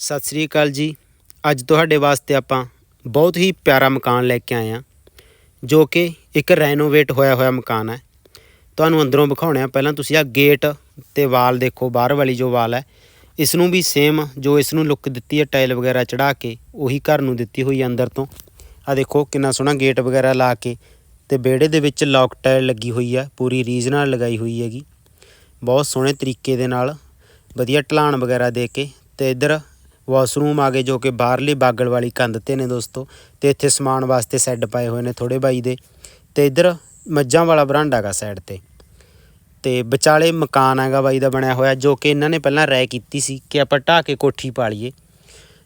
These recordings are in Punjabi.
ਸਤਿ ਸ੍ਰੀ ਅਕਾਲ ਜੀ। ਅੱਜ ਤੁਹਾਡੇ ਵਾਸਤੇ ਆਪਾਂ ਬਹੁਤ ਹੀ ਪਿਆਰਾ ਮਕਾਨ ਲੈ ਕੇ ਆਏ ਹਾਂ, ਜੋ ਕਿ ਇੱਕ ਰੈਨੋਵੇਟ ਹੋਇਆ ਹੋਇਆ ਮਕਾਨ ਹੈ। ਤੁਹਾਨੂੰ ਅੰਦਰੋਂ ਵਿਖਾਉਣੇ ਆ, ਪਹਿਲਾਂ ਤੁਸੀਂ ਆ ਗੇਟ ਤੇ ਵਾਲ ਦੇਖੋ, ਬਾਹਰ ਵਾਲੀ ਜੋ ਵਾਲ ਹੈ ਇਸ ਨੂੰ ਵੀ ਸੇਮ ਜੋ ਇਸ ਨੂੰ ਲੁੱਕ ਦਿੱਤੀ ਹੈ ਟਾਈਲ ਵਗੈਰਾ ਚੜਾ ਕੇ, ਉਹੀ ਘਰ ਨੂੰ ਦਿੱਤੀ ਹੋਈ ਅੰਦਰ ਤੋਂ। ਆ ਦੇਖੋ, ਕਿੰਨਾ ਸੋਹਣਾ ਗੇਟ ਵਗੈਰਾ ਲਾ ਕੇ, ਤੇ ਵਿਹੜੇ ਦੇ ਵਿੱਚ ਲੌਕ ਟਾਈਲ ਲੱਗੀ ਹੋਈ ਹੈ, ਪੂਰੀ ਰੀਜ ਨਾਲ ਲਗਾਈ ਹੋਈ ਹੈਗੀ। ਬਹੁਤ ਸੋਹਣੇ ਤਰੀਕੇ ਦੇ ਨਾਲ, ਵਧੀਆ ਢਲਾਣ ਵਗੈਰਾ ਦੇ ਕੇ, ਤੇ ਇੱਧਰ ਵਾਸ਼ਰੂਮ ਆ ਗਏ ਜੋ ਕਿ ਬਾਹਰਲੀ ਬਾਗਲ ਵਾਲੀ ਕੰਧ ਤੇ ਨੇ ਦੋਸਤੋ ਤੇ ਇੱਥੇ ਸਮਾਨ ਵਾਸਤੇ ਸੈੱਡ ਪਾਏ ਹੋਏ ਨੇ ਥੋੜੇ ਬਾਈ ਦੇ ਤੇ ਇੱਧਰ ਮੱਝਾਂ ਵਾਲਾ ਬਰਾਂਡਾ ਹੈਗਾ ਸਾਈਡ ਤੇ। ਤੇ ਵਿਚਾਲੇ ਮਕਾਨ ਹੈਗਾ ਬਾਈ ਦਾ ਬਣਿਆ ਹੋਇਆ ਜੋ ਕਿ ਇਹਨਾਂ ਨੇ ਪਹਿਲਾਂ ਰਾਇ ਕੀਤੀ ਸੀ ਕਿ ਆਪਾਂ ਢਾਹ ਕੇ ਕੋਠੀ ਪਾ ਲਈਏ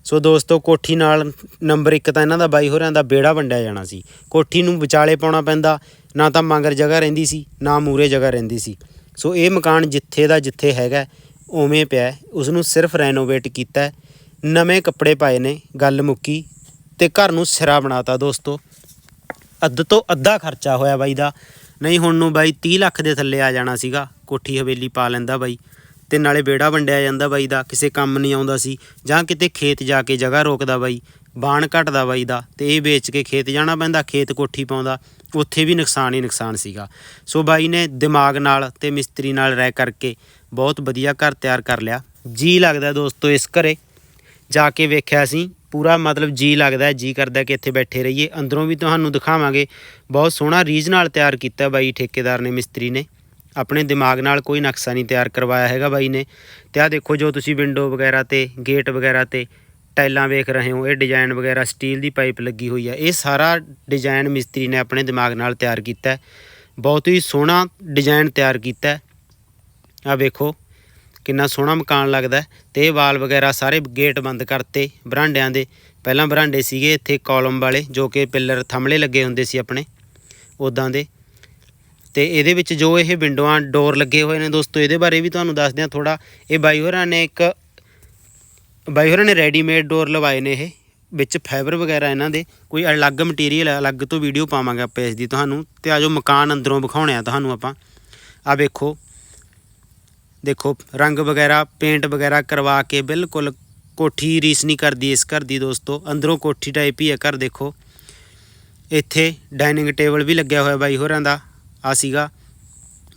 ਸੋ ਦੋਸਤੋ ਕੋਠੀ ਨਾਲ ਨੰਬਰ 1 ਤਾਂ ਇਹਨਾਂ ਦਾ ਬਾਈ ਹੋਰਾਂ ਦਾ ਬੇੜਾ ਵੰਡਿਆ ਜਾਣਾ ਸੀ। ਕੋਠੀ ਨੂੰ ਵਿਚਾਲੇ ਪਾਉਣਾ ਪੈਂਦਾ, ਨਾ ਤਾਂ ਮੰਗਰ ਜਗ੍ਹਾ ਰਹਿੰਦੀ ਸੀ, ਨਾ ਮੂਰੇ ਜਗ੍ਹਾ ਰਹਿੰਦੀ ਸੀ। ਸੋ ਇਹ ਮਕਾਨ ਜਿੱਥੇ ਦਾ ਜਿੱਥੇ ਹੈਗਾ, ਉਵੇਂ ਪਿਆ ਹੈ। ਉਸ ਨੂੰ ਸਿਰਫ ਰੈਨੋਵੇਟ ਕੀਤਾ ਨਵੇਂ ਕੱਪੜੇ ਪਾਏ ਨੇ, ਗੱਲ ਮੁੱਕੀ ਤੇ ਘਰ ਨੂੰ ਸਿਰਾ ਬਣਾਤਾ ਦੋਸਤੋ। ਅੱਧ ਤੋਂ ਅੱਧਾ ਖਰਚਾ ਹੋਇਆ ਬਾਈ ਦਾ। ਨਹੀਂ, ਹੁਣ ਨੂੰ ਬਾਈ 30 ਲੱਖ ਦੇ ਥੱਲੇ ਆ ਜਾਣਾ ਸੀਗਾ। ਕੋਠੀ ਹਵੇਲੀ ਪਾ ਲੈਂਦਾ ਬਾਈ ਤੇ ਨਾਲੇ ਬੇੜਾ ਵੰਡਿਆ ਜਾਂਦਾ ਬਾਈ ਦਾ, ਕਿਸੇ ਕੰਮ ਨਹੀਂ ਆਉਂਦਾ ਸੀ ਜਾਂ ਕਿਤੇ ਖੇਤ ਜਾ ਕੇ ਜਗ੍ਹਾ ਰੋਕਦਾ ਬਾਈ। ਬਾਣ ਘਟਦਾ ਬਾਈ ਦਾ ਤੇ ਇਹ ਵੇਚ ਕੇ ਖੇਤ ਜਾਣਾ ਪੈਂਦਾ, ਖੇਤ ਕੋਠੀ ਪਾਉਂਦਾ, ਉੱਥੇ ਵੀ ਨੁਕਸਾਨ ਹੀ ਨੁਕਸਾਨ ਸੀਗਾ। ਸੋ ਬਾਈ ਨੇ ਦਿਮਾਗ ਨਾਲ ਤੇ ਮਿਸਤਰੀ ਨਾਲ ਰਹਿ ਕਰਕੇ ਬਹੁਤ ਵਧੀਆ ਘਰ ਤਿਆਰ ਕਰ ਲਿਆ। ਜੀ ਲੱਗਦਾ ਦੋਸਤੋ ਇਸ ਘਰੇ। ਜਾ ਕੇ ਵੇਖਿਆ ਸੀ। ਪੂਰਾ ਮਤਲਬ ਜੀ ਲੱਗਦਾ ਜੀ ਕਰਦਾ ਕਿ ਇੱਥੇ ਬੈਠੇ ਰਹੀਏ। ਅੰਦਰੋਂ ਵੀ ਤੁਹਾਨੂੰ ਦਿਖਾਵਾਂਗੇ। ਬਹੁਤ ਸੋਹਣਾ ਰੀਝ ਨਾਲ ਤਿਆਰ ਕੀਤਾ ਬਾਈ ਠੇਕੇਦਾਰ ਨੇ, ਮਿਸਤਰੀ ਨੇ। ਆਪਣੇ ਦਿਮਾਗ ਨਾਲ ਕੋਈ ਨਕਸ਼ਾ ਨਹੀਂ ਤਿਆਰ ਕਰਵਾਇਆ ਹੈਗਾ ਬਾਈ ਨੇ। ਤੇ ਆ ਦੇਖੋ ਜੋ ਤੁਸੀਂ ਵਿੰਡੋ ਵਗੈਰਾ ਤੇ, ਗੇਟ ਵਗੈਰਾ ਤੇ ਟਾਈਲਾਂ ਵੇਖ ਰਹੇ ਹੋ, ਇਹ ਡਿਜ਼ਾਈਨ ਵਗੈਰਾ ਸਟੀਲ ਦੀ ਪਾਈਪ ਲੱਗੀ ਹੋਈ ਹੈ। ਇਹ ਸਾਰਾ ਡਿਜ਼ਾਈਨ ਮਿਸਤਰੀ ਨੇ ਆਪਣੇ ਦਿਮਾਗ ਨਾਲ ਤਿਆਰ ਕੀਤਾ ਬਹੁਤ ਹੀ ਸੋਹਣਾ ਡਿਜ਼ਾਈਨ ਤਿਆਰ ਕੀਤਾ ਹੈ। ਆ ਵੇਖੋ ਕਿੰਨਾ ਸੋਹਣਾ ਮਕਾਨ ਲੱਗਦਾ ਹੈ। ਤੇ ਇਹ ਵਾਲ ਵਗੈਰਾ ਸਾਰੇ ਗੇਟ ਬੰਦ ਕਰਤੇ ਬਰਾਂਡਿਆਂ ਦੇ। ਪਹਿਲਾਂ ਬਰਾਂਡੇ ਸੀਗੇ ਇੱਥੇ ਕਾਲਮ ਵਾਲੇ, ਜੋ ਕਿ ਪਿੱਲਰ ਥੰਮਲੇ ਲੱਗੇ ਹੁੰਦੇ ਸੀ ਆਪਣੇ ਉਦਾਂ ਦੇ। ਤੇ ਇਹਦੇ ਵਿੱਚ ਜੋ ਇਹ ਵਿੰਡੋਆਂ, ਡੋਰ ਲੱਗੇ ਹੋਏ ਨੇ ਦੋਸਤੋ, ਇਹਦੇ ਬਾਰੇ ਵੀ ਤੁਹਾਨੂੰ ਦੱਸਦੇ ਹਾਂ ਥੋੜਾ ਇਹ ਬਾਈ ਹੋਰਾਂ ਨੇ ਇੱਕ, ਬਾਈ ਹੋਰਾਂ ਨੇ ਰੈਡੀਮੇਡ ਡੋਰ ਲਵਾਏ ਨੇ ਇਹ, ਵਿੱਚ ਫਾਈਬਰ ਵਗੈਰਾ ਇਹਨਾਂ ਦੇ। ਕੋਈ ਅਲੱਗ ਮਟੀਰੀਅਲ, ਅਲੱਗ ਤੋਂ ਵੀਡੀਓ ਪਾਵਾਂਗੇ ਆਪਾਂ ਇਸ ਦੀ ਤੁਹਾਨੂੰ। ਤੇ ਆਜੋ ਮਕਾਨ ਅੰਦਰੋਂ ਵਿਖਾਉਣੇ ਆ ਤੁਹਾਨੂੰ ਆਪਾਂ। ਆ ਵੇਖੋ ਦੇਖੋ, ਰੰਗ ਵਗੈਰਾ ਪੇਂਟ ਵਗੈਰਾ ਕਰਵਾ ਕੇ ਬਿਲਕੁਲ ਕੋਠੀ ਰੀਸ ਨਹੀਂ ਕਰਦੀ ਇਸ ਘਰ ਦੀ ਦੋਸਤੋ। ਅੰਦਰੋਂ ਕੋਠੀ ਟਾਈਪ ਹੀ ਹੈ ਘਰ, ਦੇਖੋ। ਇੱਥੇ ਡਾਈਨਿੰਗ ਟੇਬਲ ਵੀ ਲੱਗਿਆ ਹੋਇਆ ਬਾਈ ਹੋਰਾਂ ਦਾ, ਆ ਸੀਗਾ,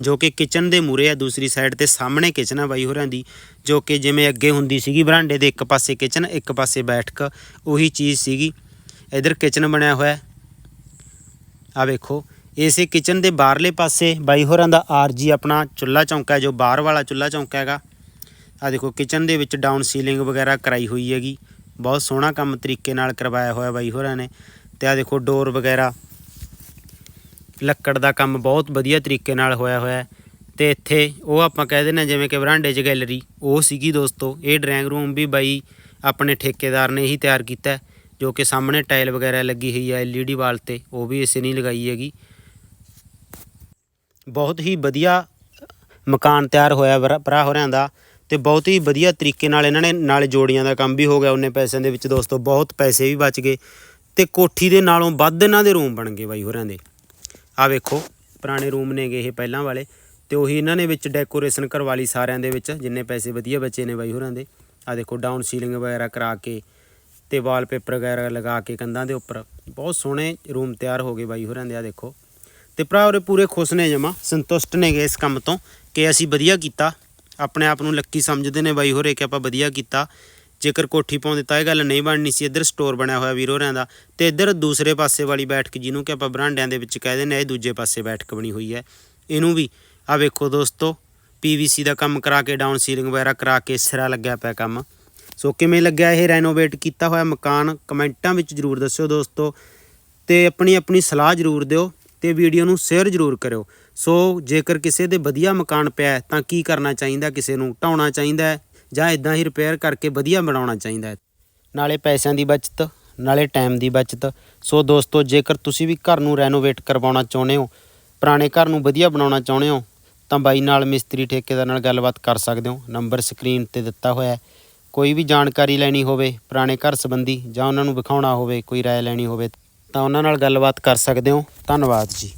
ਜੋ ਕਿ ਕਿਚਨ ਦੇ ਮੂਰੇ ਆ, ਦੂਸਰੀ ਸਾਈਡ ਤੇ ਸਾਹਮਣੇ ਕਿਚਨ ਆ ਬਾਈ ਹੋਰਾਂ ਦੀ, ਜੋ ਕਿ ਜਿਵੇਂ ਅੱਗੇ ਹੁੰਦੀ ਸੀਗੀ ਬਰਾਂਡੇ ਦੇ ਇੱਕ ਪਾਸੇ ਕਿਚਨ ਇੱਕ ਪਾਸੇ ਬੈਠਕ, ਉਹੀ ਚੀਜ਼ ਸੀਗੀ। ਇਧਰ ਕਿਚਨ ਬਣਿਆ ਹੋਇਆ। ਆ ਵੇਖੋ ਇਸੇ ਕਿਚਨ ਦੇ ਬਾਹਰਲੇ ਪਾਸੇ ਬਾਈ ਹੋਰਾਂ ਦਾ ਆਰਜੀ ਆਪਣਾ ਚੁੱਲ੍ਹਾ ਚੌਂਕਾ ਹੈ, ਜੋ ਬਾਹਰ ਵਾਲਾ ਚੁੱਲ੍ਹਾ ਚੌਂਕਾ ਹੈਗਾ। ਆ ਦੇਖੋ, ਕਿਚਨ ਦੇ ਵਿੱਚ ਡਾਊਨ ਸੀਲਿੰਗ ਵਗੈਰਾ ਕਰਾਈ ਹੋਈ ਹੈਗੀ। ਬਹੁਤ ਸੋਹਣਾ ਕੰਮ ਤਰੀਕੇ ਨਾਲ ਕਰਵਾਇਆ ਹੋਇਆ ਬਾਈ ਹੋਰਾਂ ਨੇ। ਤੇ ਆ ਦੇਖੋ ਡੋਰ ਵਗੈਰਾ, ਲੱਕੜ ਦਾ ਕੰਮ ਬਹੁਤ ਵਧੀਆ ਤਰੀਕੇ ਨਾਲ ਹੋਇਆ ਹੋਇਆ ਹੈ। ਤੇ ਇੱਥੇ ਉਹ ਆਪਾਂ ਕਹਿ ਦਿੰਦੇ ਹਾਂ, ਜਿਵੇਂ ਕਿ ਬਰਾਂਡੇ 'ਚ ਗੈਲਰੀ ਉਹ ਸੀਗੀ ਦੋਸਤੋ। ਇਹ ਡਰਾਇੰਗ ਰੂਮ ਵੀ ਬਾਈ ਆਪਣੇ ਠੇਕੇਦਾਰ ਨੇ ਹੀ ਤਿਆਰ ਕੀਤਾ ਜੋ ਕਿ ਸਾਹਮਣੇ ਟਾਈਲ ਵਗੈਰਾ ਲੱਗੀ ਹੋਈ ਹੈ ਐਲਈਡੀ ਵਾਲ ਤੇ, ਉਹ ਵੀ ਇਸੇ ਨਹੀਂ ਲਗਾਈ ਹੈਗੀ। ਬਹੁਤ ਹੀ ਵਧੀਆ ਮਕਾਨ ਤਿਆਰ ਹੋਇਆ ਭਰਾ ਭਰਾ ਹੋਰਿਆਂ ਦਾ ਤੇ ਬਹੁਤ ਹੀ ਵਧੀਆ ਤਰੀਕੇ ਨਾਲ ਇਹਨਾਂ ਨੇ ਨਾਲੇ ਜੋੜੀਆਂ ਦਾ ਕੰਮ ਵੀ ਹੋ ਗਿਆ, ਉਹਨੇ ਪੈਸਿਆਂ ਦੇ ਵਿੱਚ ਦੋਸਤੋ ਬਹੁਤ ਪੈਸੇ ਵੀ ਬਚ ਗਏ ਤੇ ਕੋਠੀ ਦੇ ਨਾਲੋਂ ਵੱਧ ਇਹਨਾਂ ਦੇ ਰੂਮ ਬਣ ਗਏ ਬਾਈ ਹੋਰਿਆਂ ਦੇ। ਆ ਵੇਖੋ, ਪੁਰਾਣੇ ਰੂਮ ਨੇਗੇ ਇਹ ਪਹਿਲਾਂ ਵਾਲੇ ਤੇ ਉਹੀ ਇਹਨਾਂ ਨੇ ਵਿੱਚ ਡੈਕੋਰੇਸ਼ਨ ਕਰਵਾ ਲਈ ਸਾਰਿਆਂ ਦੇ ਵਿੱਚ, ਜਿੰਨੇ ਪੈਸੇ ਵਧੀਆ ਬਚੇ ਨੇ ਬਾਈ ਹੋਰਾਂ ਦੇ। ਆ ਦੇਖੋ ਡਾਊਨ ਸੀਲਿੰਗ ਵਗੈਰਾ ਕਰਾ ਕੇ ਤੇ ਵਾਲਪੇਪਰ ਵਗੈਰਾ ਲਗਾ ਕੇ ਕੰਧਾਂ ਦੇ ਉੱਪਰ, ਬਹੁਤ ਸੋਹਣੇ ਰੂਮ ਤਿਆਰ ਹੋ ਗਏ ਬਾਈ ਹੋਰਾਂ ਦੇ ਆ ਦੇਖੋ। ਤੇ ਭਰਾ ਉਰੇ ਪੂਰੇ ਖੁਸ਼ ਨੇ ਜਮਾ, ਸੰਤੁਸ਼ਟ ਨੇਗੇ ਇਸ ਕੰਮ ਤੋਂ ਕਿ ਅਸੀਂ ਵਧੀਆ ਕੀਤਾ। ਆਪਣੇ ਆਪ ਨੂੰ ਲੱਕੀ ਸਮਝਦੇ ਨੇ ਬਾਈ ਹੋਰੇ ਕਿ ਆਪਾਂ ਵਧੀਆ ਕੀਤਾ। ਜੇਕਰ ਕੋਠੀ ਪਾਉਂਦੇ ਤਾਂ ਇਹ ਗੱਲ ਨਹੀਂ ਬਣਨੀ ਸੀ, ਇੱਧਰ ਸਟੋਰ ਬਣਿਆ ਹੋਇਆ ਵੀਰ ਹੋਰਿਆਂ ਦਾ। ਤੇ ਇੱਧਰ ਦੂਸਰੇ ਪਾਸੇ ਵਾਲੀ ਬੈਠਕ ਜਿਹਨੂੰ ਕਿ ਆਪਾਂ ਬਰਾਂਡਿਆਂ ਦੇ ਵਿੱਚ ਕਹਿ ਦਿੰਦੇ ਆ ਇਹ ਦੂਜੇ ਪਾਸੇ ਬੈਠਕ ਬਣੀ ਹੋਈ ਹੈ। ਇਹਨੂੰ ਵੀ ਆ ਵੇਖੋ ਦੋਸਤੋ ਪੀਵੀਸੀ ਦਾ ਕੰਮ ਕਰਾ ਕੇ ਡਾਊਨ ਸੀਲਿੰਗ ਵਗੈਰਾ ਕਰਾ ਕੇ ਸਿਰਾ ਲੱਗਿਆ ਪਿਆ ਕੰਮ। ਸੋ ਕਿਵੇਂ ਲੱਗਿਆ ਇਹ ਰੈਨੋਵੇਟ ਕੀਤਾ ਹੋਇਆ ਮਕਾਨ? ਕਮੈਂਟਾਂ ਵਿੱਚ ਜਰੂਰ ਦੱਸਿਓ ਦੋਸਤੋ। ਤੇ ਆਪਣੀ ਆਪਣੀ ਸਲਾਹ ਜਰੂਰ ਦਿਓ। ਤੇ ਵੀਡੀਓ ਨੂੰ ਸ਼ੇਅਰ ਜਰੂਰ ਕਰਿਓ। ਸੋ ਜੇਕਰ ਕਿਸੇ ਦੇ ਵਧੀਆ ਮਕਾਨ ਪਿਆ ਤਾਂ ਕੀ ਕਰਨਾ ਚਾਹੀਦਾ? ਕਿਸੇ ਨੂੰ ਢਾਉਣਾ ਚਾਹੀਦਾ ਜਾਂ ਇਦਾਂ ਹੀ ਰਿਪੇਅਰ ਕਰਕੇ ਵਧੀਆ ਬਣਾਉਣਾ ਚਾਹੀਦਾ ਨਾਲੇ ਪੈਸਿਆਂ ਦੀ ਬਚਤ, ਨਾਲੇ ਟਾਈਮ ਦੀ ਬਚਤ। ਸੋ ਦੋਸਤੋ, ਜੇਕਰ ਤੁਸੀਂ ਵੀ ਘਰ ਨੂੰ ਰੈਨੋਵੇਟ ਕਰਵਾਉਣਾ ਚਾਹੁੰਦੇ ਹੋ, ਪੁਰਾਣੇ ਘਰ ਨੂੰ ਵਧੀਆ ਬਣਾਉਣਾ ਚਾਹੁੰਦੇ ਹੋ, ਤਾਂ ਬਾਈ ਨਾਲ ਮਿਸਤਰੀ ਠੇਕੇਦਾਰ ਨਾਲ ਗੱਲਬਾਤ ਕਰ ਸਕਦੇ ਹੋ। ਨੰਬਰ ਸਕਰੀਨ ਤੇ ਦਿੱਤਾ ਹੋਇਆ ਹੈ। ਕੋਈ ਵੀ ਜਾਣਕਾਰੀ ਲੈਣੀ ਹੋਵੇ, ਪੁਰਾਣੇ ਘਰ ਸੰਬੰਧੀ ਜਾਂ ਉਹਨਾਂ ਨੂੰ ਵਿਖਾਉਣਾ ਹੋਵੇ, ਕੋਈ ਰਾਏ ਲੈਣੀ ਹੋਵੇ ਤਾਂ ਉਹਨਾਂ ਨਾਲ ਗੱਲਬਾਤ ਕਰ ਸਕਦੇ ਹੋ। ਧੰਨਵਾਦ ਜੀ।